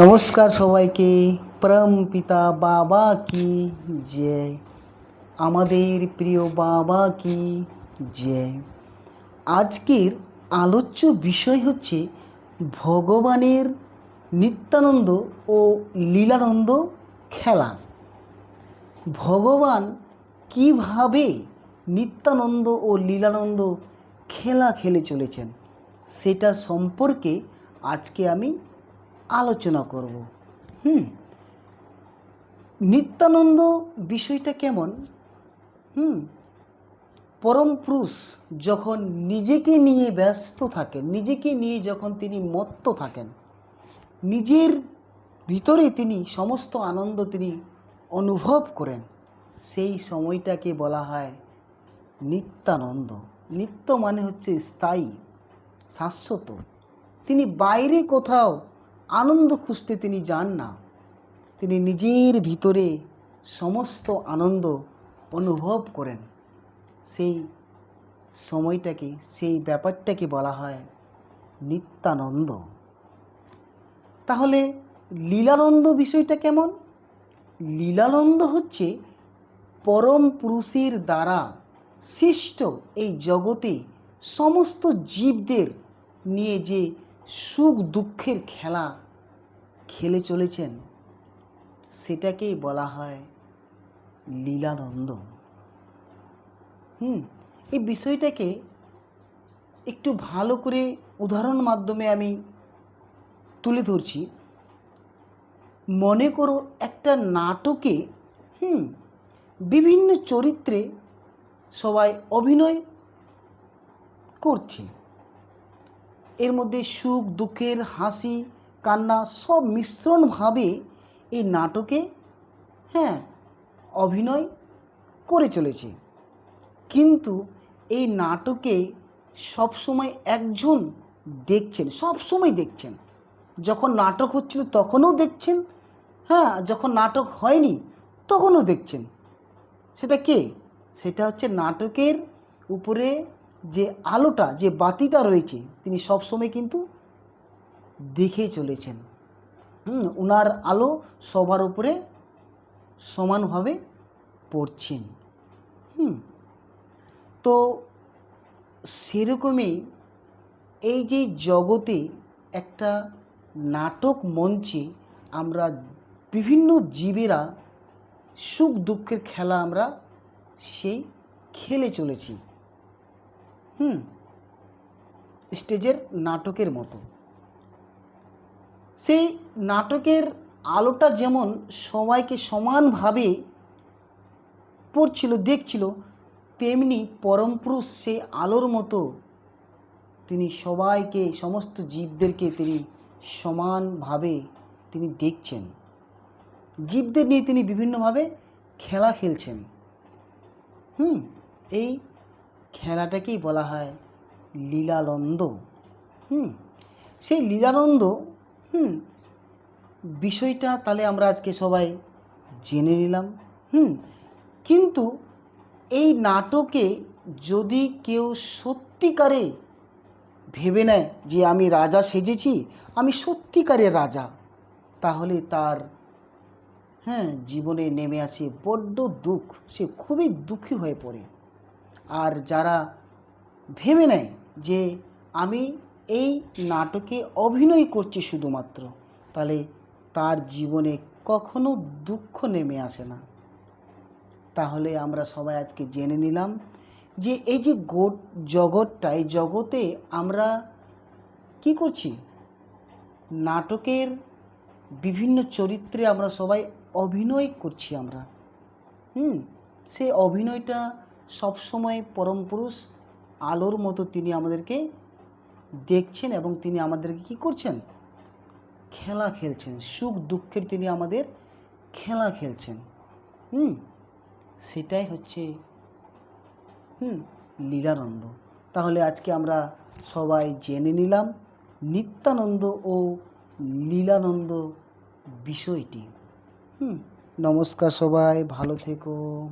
নমস্কার সবাইকে পরম পিতা বাবা কি জয়। আমাদের প্রিয় বাবা কি জয়। আজকের আলোচ্য বিষয় হচ্ছে ভগবানের নিত্যানন্দ ও লীলানন্দ খেলা। ভগবান কীভাবে নিত্যানন্দ ও লীলানন্দ খেলা খেলে চলেছেন, সেটা সম্পর্কে আজকে আমি আলোচনা করব। হুম? নিত্যানন্দ বিষয়টা কেমন? হুম? পরম পুরুষ যখন নিজেকে নিয়ে ব্যস্ত থাকেন, নিজেকে নিয়ে যখন তিনি মত্ত থাকেন, নিজের ভিতরে তিনি সমস্ত আনন্দ তিনি অনুভব করেন। সেই সময়টাকে বলা হয় নিত্যানন্দ। নিত্য মানে হচ্ছে স্থায়ী, শাশ্বত। তিনি বাইরে কোথাও আনন্দ খুঁজতে তিনি যান না। তিনি নিজের ভিতরে সমস্ত আনন্দ অনুভব করেন। সেই সময়টাকে, সেই ব্যাপারটাকে বলা হয় নিত্যানন্দ। তাহলে লীলানন্দ বিষয়টা কেমন? লীলানন্দ হচ্ছে পরম পুরুষের দ্বারা সৃষ্ট এই জগতে সমস্ত জীবদের নিয়ে যে সুখ দুঃখের খেলা খেলে চলেছেন, সেটাকেই বলা হয় লীলানন্দ হুম, এই বিষয়টাকে একটু ভালো করে উদাহরণ মাধ্যমে আমি তুলে ধরছি। মনে করো একটা নাটকে, হুম, বিভিন্ন চরিত্রে সবাই অভিনয় করছে। এর মধ্যে সুখ, দুঃখের হাসি কান্না সব মিশ্রণভাবে এই নাটকে হ্যাঁ অভিনয় করে চলেছে। কিন্তু এই নাটকে সবসময় একজন দেখছেন সব সময় দেখছেন। যখন নাটক হচ্ছিল তখনও দেখছেন হ্যাঁ যখন নাটক হয়নি তখনও দেখছেন। সেটা কে? সেটা হচ্ছে নাটকের উপরে যে আলোটা, যে বাতিটা রয়েছে, তিনি সবসময় কিন্তু দেখে চলেছেন। হুম ওনার আলো সবার উপরে সমানভাবে পড়ছেন। হুম, তো সেরকমই এই যে জগতে একটা নাটক মঞ্চে আমরা বিভিন্ন জীবেরা সুখ দুঃখের খেলা আমরা সেই খেলে চলেছি। হুম, স্টেজের নাটকের মতো। সেই নাটকের আলোটা যেমন সবাইকে সমানভাবে পড়ছিল, দেখছিল, তেমনি পরম পুরুষ সেই আলোর মতো তিনি সবাইকে, সমস্ত জীবদেরকে তিনি সমানভাবে তিনি দেখছেন। জীবদের নিয়ে তিনি বিভিন্নভাবে খেলা খেলছেন। হুম, এই খেলাটাকেই বলা হয় লীলানন্দ। হুম, সেই লীলানন্দ হুম। বিষয়টা তাহলে আমরা আজকে সবাই জেনে নিলাম, হুম। কিন্তু এই নাটকে যদি কেউ সত্যিকারে ভেবে নেয় যে আমি রাজা সেজেছি, আমি সত্যিকারের রাজা, তাহলে তার হ্যাঁ জীবনে নেমে আসে বড্ড দুঃখ, সে খুবই দুঃখী হয়ে পড়ে। আর যারা ভেবে নেয় যে আমি এই নাটকে অভিনয় করছি শুধুমাত্র। তাহলে তার জীবনে কখনো দুঃখ নেমে আসে না। তাহলে আমরা সবাই আজকে জেনে নিলাম যে এই যে গোট, জগৎটা, এই জগতে আমরা কি করছি? নাটকের বিভিন্ন চরিত্রে আমরা সবাই অভিনয় করছি আমরা। হুম? সেই অভিনয়টা সবসময় পরম পুরুষ আলোর মতো তিনি আমাদেরকে দেখছেন এবং তিনি আমাদেরকে কি করছেন? খেলা খেলছেন। সুখ দুঃখের তিনি আমাদের খেলা খেলছেন। হুম? সেটাই হচ্ছে, হুম, লীলানন্দ। তাহলে আজকে আমরা সবাই জেনে নিলাম নিত্যানন্দ ও লীলানন্দ বিষয়টি। হুম? নমস্কার সবাই, ভালো থেকো।